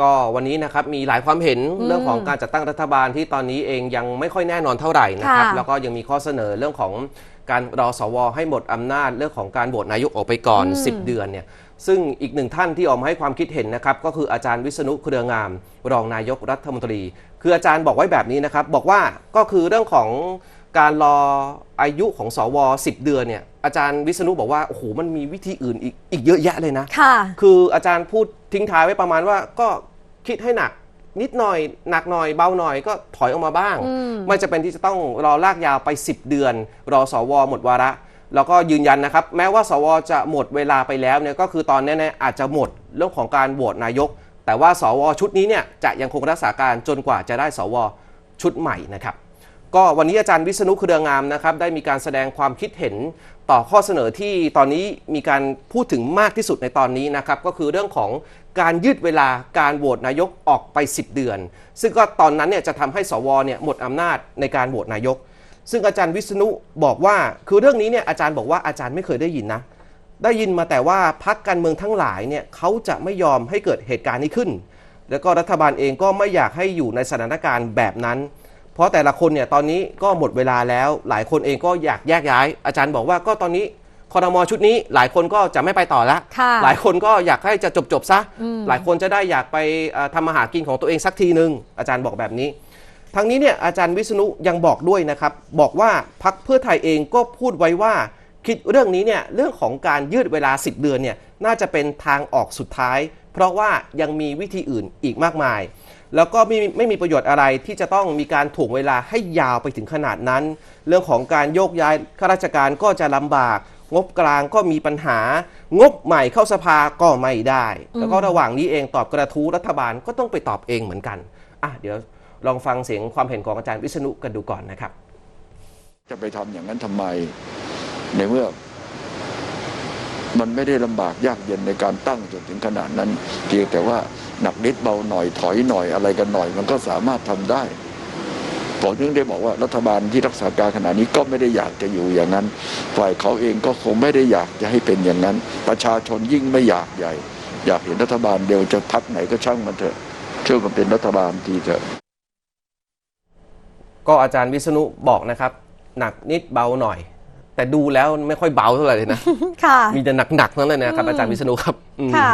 ก็วันนี้นะครับมีหลายความเห็นอืมเรื่องของการจัดตั้งรัฐบาลที่ตอนนี้เองยังไม่ค่อยแน่นอนเท่าไหร่นะครับ ค่ะแล้วก็ยังมีข้อเสนอเรื่องของการรอสวให้หมดอำนาจเรื่องของการโหวตนายกออกไปก่อน อืม 10 เดือนเนี่ยซึ่งอีกหนึ่งท่านที่ออกมาให้ความคิดเห็นนะครับก็คืออาจารย์วิษณุเครืองาม รองนายกรัฐมนตรี คืออาจารย์บอกไว้แบบนี้นะครับ บอกว่าก็คือเรื่องของการรออายุของสว 10 เดือนเนี่ยอาจารย์วิษณุบอกว่าโอ้โหมันมีวิธีอื่นอีกอีกเยอะแยะเลยนะ ค่ะ คืออาจารย์พูดทิ้งท้ายไว้ประมาณว่าก็ คิดให้หนักนิดหน่อยหนักหน่อยเบาหน่อยก็ถอยออกมาบ้างอืมไม่จะเป็นที่จะต้องรอลากยาวไป 10 เดือน รอสวหมดวาระ แล้วก็ยืนยันนะครับ แม้ว่าสวจะหมดเวลาไปแล้วเนี่ยก็คือตอนนี้เนี่ยอาจจะหมดเรื่องของการโหวตนายก แต่ว่าสวชุดนี้เนี่ยจะยังคงรักษาการจนกว่าจะได้สวชุดใหม่นะครับ ก็วันนี้อาจารย์วิษณุเครืองามนะครับได้มีการแสดงความคิดเห็นต่อข้อเสนอที่ตอนนี้มีการพูดถึงมากที่สุดในตอนนี้นะครับก็คือเรื่องของการยืดเวลาการโหวตนายกออกไป 10 เดือน ซึ่งก็ตอนนั้นเนี่ยจะทำให้สวเนี่ยหมดอำนาจในการโหวตนายก ซึ่งอาจารย์วิษณุบอกว่าคือเรื่องนี้เนี่ยอาจารย์บอกว่าอาจารย์ไม่เคยได้ยินนะได้ยินมาแต่ว่าพักการเมืองทั้งหลายเนี่ยเขาจะไม่ยอมให้เกิดเหตุการณ์นี้ขึ้น แล้วก็รัฐบาลเองก็ไม่อยากให้อยู่ในสถานการณ์แบบนั้น ราะแต่ละคนเนี่ยตอนนี้ก็หมดเวลาแล้ว หลายคนเองก็อยากแยกย้าย อาจารย์บอกว่าก็ตอนนี้คอรมอชุดนี้ หลายคนก็จะไม่ไปต่อละค่ะหลายคนก็อยากให้จะจบจบๆซะ อืม หลายคนจะได้อยากไปเอ่อทำมาหากินของตัวเองสักทีหนึ่งอาจารย์บอกแบบนี้ ทั้งนี้เนี่ยอาจารย์วิษณุยังบอกด้วยนะครับบอกว่าพักเพื่อไทยเองก็พูดไว้ว่า คิดเรื่องนี้เนี่ยเรื่องของการยืดเวลา 10 เดือนเนี่ยน่าจะเป็นทางออกสุดท้าย เพราะว่ายังมีวิธีอื่นอีกมากมาย แล้วก็ไม่มีไม่มีประโยชน์อะไรที่จะต้องมีการถ่วงเวลาให้ยาวไปถึงขนาดนั้น เรื่องของการโยกย้ายข้าราชการก็จะลำบาก งบกลางก็มีปัญหางบใหม่เข้าสภาก็ไม่ได้ แล้วก็ระหว่างนี้เองตอบกระทู้รัฐบาลก็ต้องไปตอบเองเหมือนกันอะเดี๋ยวลองฟังเสียงความเห็นของอาจารย์วิษณุกันดูก่อนนะครับ จะไปทำอย่างนั้นทำไมในเมื่อ มันไม่ได้ลำบากยากเย็นในการตั้งจนถึงขนาดนั้น เพียงแต่ว่าหนักนิดเบาหน่อยถอยหน่อยอะไรกันหน่อย มันก็สามารถทำได้ผมถึงได้บอกว่ารัฐบาลที่รักษาการขณะนี้ก็ไม่ได้อยากจะอยู่อย่างนั้น ฝ่ายเขาเองก็คงไม่ได้อยากจะให้เป็นอย่างนั้น ประชาชนยิ่งไม่อยากใหญ่ อยากเห็นรัฐบาลเดียวจะพักไหนก็ช่างมันเถอะช่วยกันเป็นรัฐบาลทีเถอะ ก็อาจารย์วิษณุบอกนะครับ หนักนิดเบาหน่อย แต่ดูแล้วไม่ค่อยเบาเท่าไหร่เลยนะ ค่ะ มีแต่หนักๆทั้งนั้นเลยนะครับอืมอาจารย์วิษณุครับอืม ค่ะ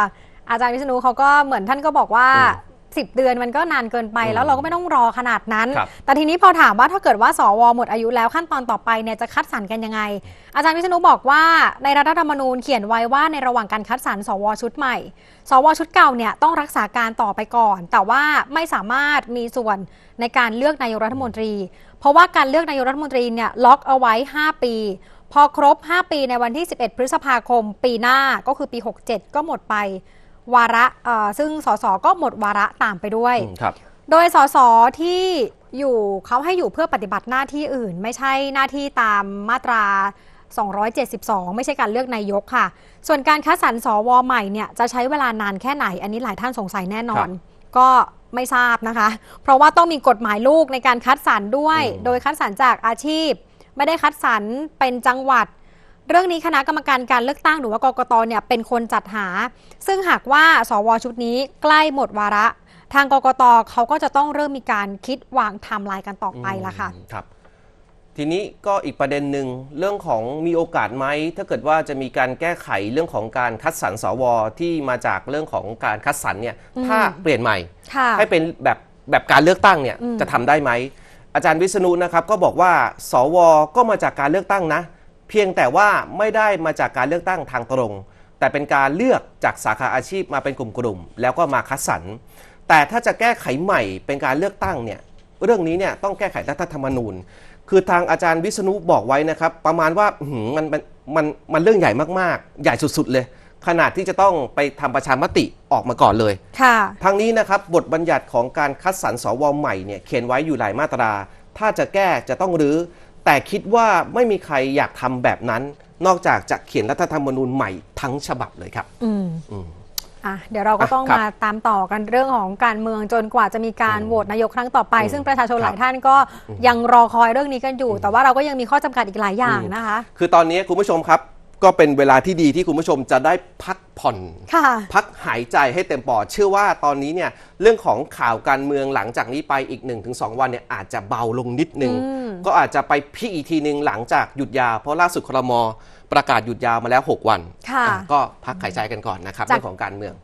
อาจารย์วิษณุเขาก็เหมือนท่านก็บอกว่าอืม10เดือนมันก็นานเกินไปอืมแล้วเราก็ไม่ต้องรอขนาดนั้น ครับ แต่ทีนี้พอถามว่าถ้าเกิดว่าสวหมดอายุแล้วขั้นตอนต่อไปเนี่ยจะคัดสรรกันยังไง อาจารย์วิษณุบอกว่าในรัฐธรรมนูญเขียนไว้ว่าในระหว่างการคัดสรรสวชุดใหม่ สวชุดเก่าเนี่ยต้องรักษาการต่อไปก่อน แต่ว่าไม่สามารถมีส่วนในการเลือกนายกรัฐมนตรี เพราะว่าการเลือกนายกรัฐมนตรีเนี่ยล็อกเอาไว้ 5 ปี พอครบ 5 ปีในวันที่ 11 พฤษภาคม ปีหน้าก็คือปี 67 ก็หมดไปวาระเอ่อซึ่งสสก็หมดวาระตามไปด้วยอืมครับโดยสสที่อยู่เขาให้อยู่เพื่อปฏิบัติหน้าที่อื่น ไม่ใช่หน้าที่ตามมาตรา 272 ไม่ใช่การเลือกนายกค่ะ ส่วนการคัดสรรสวใหม่เนี่ยจะใช้เวลานานแค่ไหน อันนี้หลายท่านสงสัยแน่นอน ก็ไม่ทราบนะคะ เพราะว่าต้องมีกฎหมายลูกในการคัดสรรด้วยอืมโดยคัดสรรจากอาชีพ ไม่ได้คัดสรรเป็นจังหวัด เรื่องนี้คณะกรรมการการเลือกตั้งหรือว่ากกตเนี่ยเป็นคนจัดหา ซึ่งหากว่าสวชุดนี้ใกล้หมดวาระ ทางกกตเขาก็จะต้องเริ่มมีการคิดวางไทม์ไลน์กันต่อไปละค่ะอืมครับทีนี้ก็อีกประเด็นหนึ่งเรื่องของมีโอกาสไหมถ้าเกิดว่าจะมีการแก้ไขเรื่องของการคัดสรรสวที่มาจากเรื่องของการคัดสรรเนี่ยอืมถ้าเปลี่ยนใหม่ค่ะให้เป็นแบบแบบการเลือกตั้งเนี่ยอืมจะทำได้ไหม อาจารย์วิษณุนะครับก็บอกว่า สวก็มาจากการเลือกตั้งนะ เพียงแต่ว่าไม่ได้มาจากการเลือกตั้งทางตรง แต่เป็นการเลือกจากสาขาอาชีพมาเป็นกลุ่มๆแล้วก็มาคัดสรรแต่ถ้าจะแก้ไขใหม่เป็นการเลือกตั้งเนี่ยเรื่องนี้เนี่ยต้องแก้ไขรัฐธรรมนูญ คือทางอาจารย์วิษณุบอกไว้นะครับ ประมาณว่ามันมันมันมันเรื่องใหญ่มากๆ ใหญ่สุดๆเลย ขนาดที่จะต้องไปทำประชามติออกมาก่อนเลย ค่ะ ทั้งนี้นะครับบทบัญญัติของการคัดสรรสวใหม่เนี่ยเขียนไว้อยู่หลายมาตรา ถ้าจะแก้จะต้องรื้อ แต่คิดว่าไม่มีใครอยากทำแบบนั้น นอกจากจะเขียนรัฐธรรมนูญใหม่ทั้งฉบับเลยครับ อืมอืมอะเดี๋ยวเราก็ต้องอะครับมาตามต่อกันเรื่องของการเมืองจนกว่าจะมีการอืมโหวตนายกครั้งต่อไปอืมซึ่งประชาชนครับหลายท่านก็ยังรอคอยเรื่องนี้กันอยู่ แต่ว่าเราก็ยังมีข้อจำกัดอีกหลายอย่างนะคะ คือตอนนี้คุณผู้ชมครับ ก็เป็นเวลาที่ดีที่คุณผู้ชมจะได้พักผ่อนค่ะพักหายใจให้เต็มปอด เชื่อว่าตอนนี้เนี่ยเรื่องของข่าวการเมืองหลังจากนี้ไปอีก 1-2 วันเนี่ยอาจจะเบาลงนิดนึงอืมก็อาจจะไปพีคอีกทีนึงหลังจากหยุดยาวเพราะล่าสุดครมประกาศหยุดยาวมาแล้ว 6 วันค่ะอะก็พักหายใจกันก่อนนะครับจากเรื่องของการเมือง